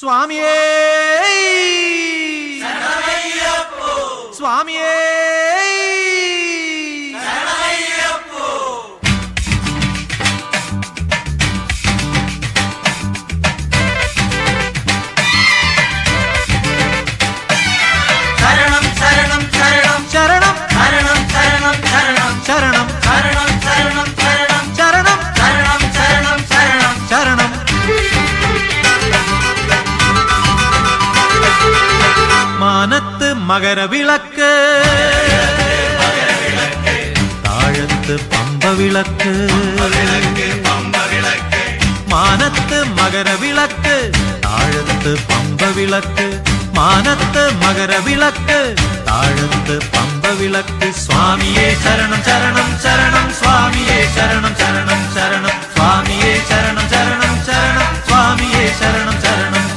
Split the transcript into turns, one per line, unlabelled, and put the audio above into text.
స్వామియే. స్వామియే. மகர விளக்கு தாழத்து பம்ப விளக்கு மானத்து மகர விளக்கு தாழத்து பம்ப விளக்கு மானத்து மகர விளக்கு தாழத்து பம்ப விளக்கு சுவாமியே சரணம் சரணம்